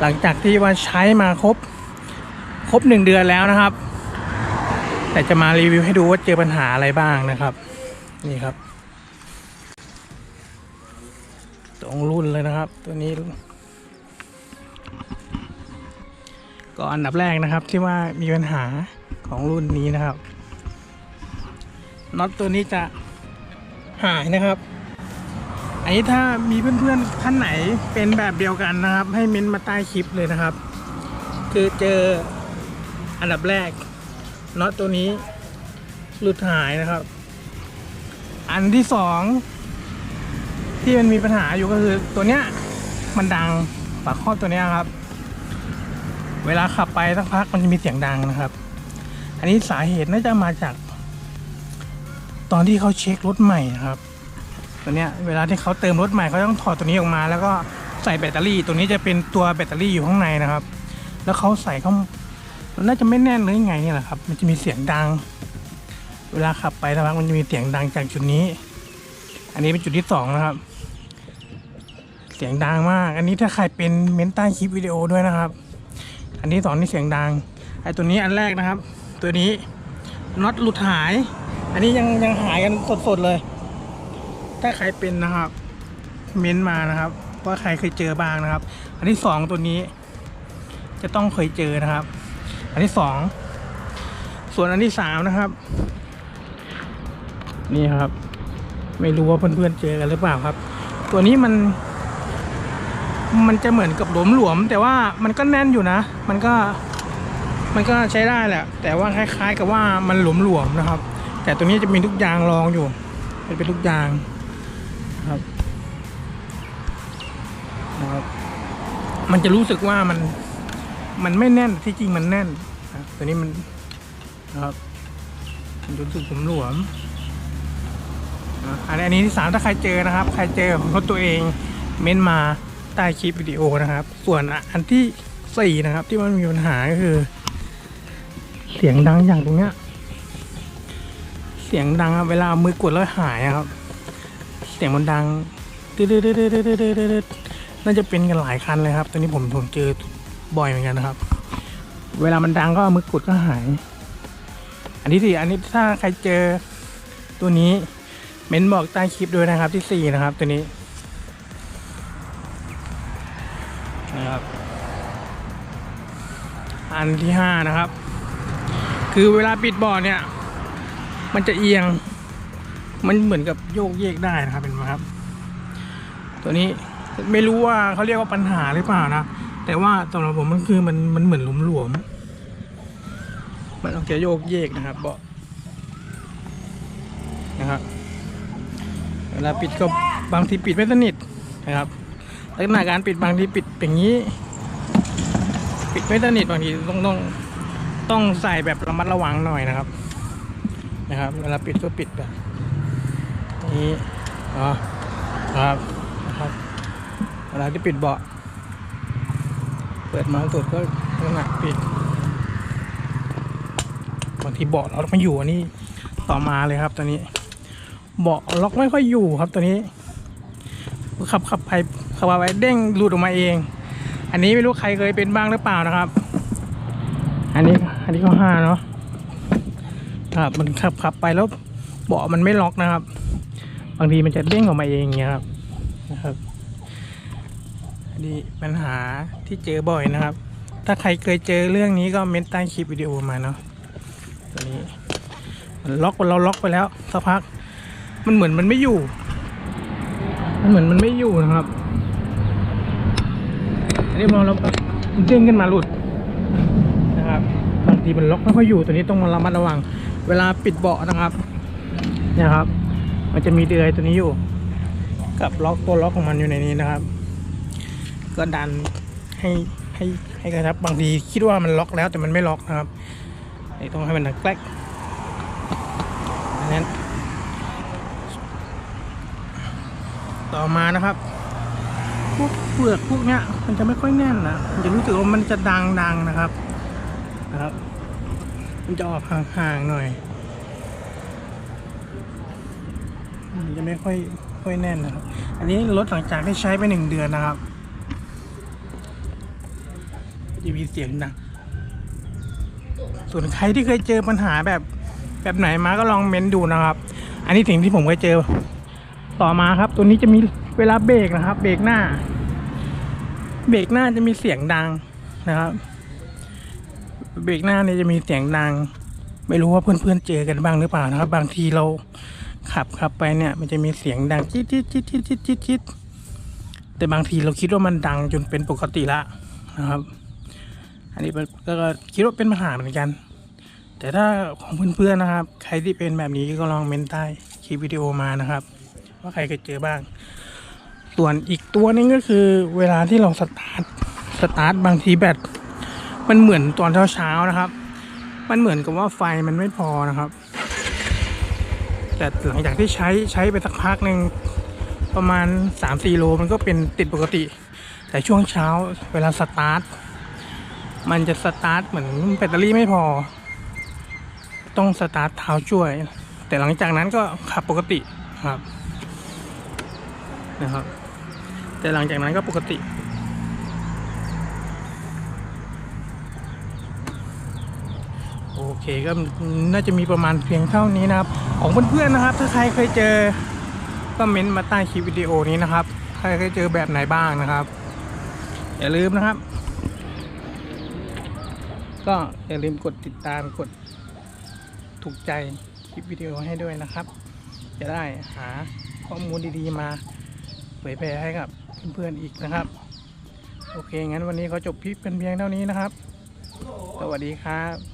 หลังจากที่ว่าใช้มาครบ ครบหนึ่งเดือนแล้วนะครับ แต่จะมารีวิวให้ดูว่าเจอปัญหาอะไรบ้างนะครับ นี่ครับ ตรงรุ่นเลยนะครับ ตัวนี้ ก็อันดับแรกนะครับที่ว่ามีปัญหาของรุ่นนี้นะครับน็อตตัวนี้จะหายนะครับ อันนี้ถ้ามีเพื่อนๆท่านไหนเป็นแบบเดียวกันนะครับ ให้เม้นต์มาใต้คลิปเลยนะครับ คือเจออันดับแรกน็อตตัวนี้หลุดหายนะครับ อันที่สองที่มันมีปัญหาอยู่ก็คือตัวเนี้ยมันดังปากข้อบตัวเนี้ยครับ เวลาขับไปสักพักมันจะมีเสียงดังนะครับ อันนี้สาเหตุน่าจะมาจาก ตอนที่เขาเช็ครถใหม่นะครับ ตัวเนี้ยเวลาที่เขาเติมรถใหม่เขาต้องถอดตัวนี้ออกมา แล้วก็ใส่แบตเตอรี่ ตัวนี้จะเป็นตัวแบตเตอรี่อยู่ข้างในนะครับ แล้วเขาใส่เขามันน่าจะไม่แน่นหรือยังไงเนี่ยแหละครับ มันจะมีเสียงดัง เวลาขับไปสักพักมันจะมีเสียงดังจากจุดนี้ อันนี้เป็นจุดที่สองนะครับ เสียงดังมาก อันนี้ถ้าใครเป็นเมนใต้คลิปวิดีโอด้วยนะครับ อันที่สองนี่เสียงดัง ไอ้ตัวนี้อันแรกนะครับ ตัวนี้น็อตหลุดหาย อันนี้ยังยังหายกันสดๆเลย ถ้าใครเป็นนะครับเม้นมานะครับ ว่าใครเคยเจอบ้างนะครับ อันที่สองตัวนี้ จะต้องเคยเจอนะครับ อันที่สองส่วนอันที่สามนะครับ นี่ครับ ไม่รู้ว่าเพื่อนๆเจอกันหรือเปล่าครับ ตัวนี้มัน มันจะเหมือนกับหลวมหลวมๆแต่ว่ามันก็แน่นอยู่นะ มันก็ มันก็ใช้ได้แหละ แต่ว่าคล้าย ๆ กับว่ามันหลวมหลวมๆนะครับ แต่ตัวนี้จะมีทุกยางรองอยู่เป็นทุกยาง ครับนะครับ มันจะรู้สึกว่ามันมันไม่แน่นที่จริงมันแน่นนะตัวนี้มันนะครับมันจะรู้สึกหลวมๆนะอันนี้ที่สามถ้าใครเจอนะครับ ใครเจอของรถตัวเองเม้นมาใต้คลิปวิดีโอนะครับ ส่วนอันที่สี่นะครับ ที่มันมีปัญหาก็คือ เสียงดังอย่างตรงเนี้ย เสียงดังเวลามือกดแล้วหายครับ เสียงมันดังน่าจะเป็นกันหลายคันเลยครับ ตอนนี้ผมผมเจอบ่อยเหมือนกันนะครับ เวลามันดังก็มือกดก็หาย อันที่สี่อันนี้ถ้าใครเจอตัวนี้เม้นบอกใต้คลิปด้วยนะครับ ที่สี่นะครับ ตัวนี้นะครับ อันที่ห้านะครับ คือเวลาปิดบอร์ดเนี่ย มันจะเอียง มันเหมือนกับโยกเยกได้นะครับเห็นไหมครับ ตัวนี้ไม่รู้ว่าเขาเรียกว่าปัญหาหรือเปล่านะ แต่ว่าสำหรับผมมันคือมันมันเหมือนหลวมๆมันออกจะโยกเยกนะครับเบาะนะครับเวลาปิดก็บางทีปิดไม่สนิทนะครับลักษณะการปิดบางทีปิดอย่างนี้ ปิดไม่สนิทบางทีต้องต้องต้องใส่แบบระมัดระวังหน่อยนะครับ นะครับ เวลาปิดก็ปิดแบบ นี้อ๋อครับครับเวลาที่ปิดเบาะเปิดมาสุดก็ลักษณะปิดบางทีเบาะเราไม่อยู่อันนี้ต่อมาเลยครับตัวนี้ เบาะล็อกไม่ค่อยอยู่ครับตัวนี้ขับขับไปขับไปเด้งหลุดออกมาเอง อันนี้ไม่รู้ใครเคยเป็นบ้างหรือเปล่านะครับ อันนี้อันนี้ก็ห้าเนาะครับมันขับขับไปแล้วเบาะมันไม่ล็อกนะครับ บางทีมันจะเด้งออกมาเองเงี้ยครับนะครับนนี้ปัญหาที่เจอบ่อยนะครับ ถ้าใครเคยเจอเรื่องนี้ก็เม้นใต้คลิปวิดีโอมาเนาะตัวนี้มันล็อกเราล็อกไปแล้วสักพัก มันเหมือนมันไม่อยู่ มันเหมือนมันไม่อยู่นะครับอันนี้พอเราเด้งขึ้นมาหลุดนะครับบางทีมันล็อกไม่ค่อยอยู่ตัวนี้ต้องมาระมัดระวัง เวลาปิดเบาะนะครับ เนี่ยครับ มันจะมีเดือยตัวนี้อยู่ กับล็อกตัวล็อกของมันอยู่ในนี้นะครับ ก็ดันให้ให้ให้กระทับบางทีคิดว่ามันล็อกแล้วแต่มันไม่ล็อกนะครับไอ้ต้องให้มันดังแกลกอันนั้นต่อมานะครับพวกเปลือกพวกเนี้ยมันจะไม่ค่อยแน่นนะมันจะรู้สึกว่ามันจะดังดังๆนะครับนะครับ มันจะออกห่างๆหน่อย มัน จะไม่ค่อยค่อยแน่นนะครับ อันนี้รถหลังจากที่ใช้ไปหนึ่งเดือนนะครับ จะมีเสียงดัง ส่วนใครที่เคยเจอปัญหาแบบแบบไหนมาก็ลองเม้นดูนะครับ อันนี้สิ่งที่ผมเคยเจอ ต่อมาครับ ตัวนี้จะมีเวลาเบรกนะครับ เบรกหน้า เบรกหน้าจะมีเสียงดังนะครับ เบรกหน้าเนี่ยจะมีเสียงดัง ไม่รู้ว่าเพื่อนๆเจอกันบ้างหรือเปล่านะครับ บางทีเรา ขับขับไปเนี่ย มันจะมีเสียงดังจิ๊ดจิ๊ดจิ๊ดจิ๊ดจิ๊ดจิ๊ดจิ๊ดแต่บางทีเราคิดว่ามันดังจนเป็นปกติละนะครับ อันนี้ก็คิดว่าเป็นปัญหาเหมือนกัน แต่ถ้าของเพื่อนๆนะครับ ใครที่เป็นแบบนี้ก็ลองเมนใต้คลิปวิดีโอมานะครับ ว่าใครเคยเจอบ้าง ส่วนอีกตัวนึงก็คือ เวลาที่เราสตาร์ทสตาร์ทบางทีแบตมันเหมือนตอนเช้าๆนะครับ มันเหมือนกับว่าไฟมันไม่พอนะครับ แต่หลังจากที่ใช้ใช้ไปสักพักหนึ่งประมาณ 3-4 โลมันก็เป็นติดปกติ แต่ช่วงเช้าเวลาสตาร์ท มันจะสตาร์ทเหมือนแบตเตอรี่ไม่พอ ต้องสตาร์ทเท้าช่วย แต่หลังจากนั้นก็ขับปกติครับนะครับ แต่หลังจากนั้นก็ปกติ เคก็น่าจะมีประมาณเพียงเท่านี้นะครับ ของเพื่อนๆนะครับ ถ้าใครเคยเจอก็เม้นต์มาใต้คลิปวิดีโอนี้นะครับ ใครเคยเจอแบบไหนบ้างนะครับ อย่าลืมนะครับ ก็อย่าลืมกดติดตามกดถูกใจคลิปวิดีโอให้ด้วยนะครับ จะได้หาข้อมูลดีๆมาเผยแพร่ให้กับเพื่อนๆอีกนะครับ โอเคงั้นวันนี้ขาจบคลิปเป็นเพียงเท่านี้นะครับ สวัสดีครับ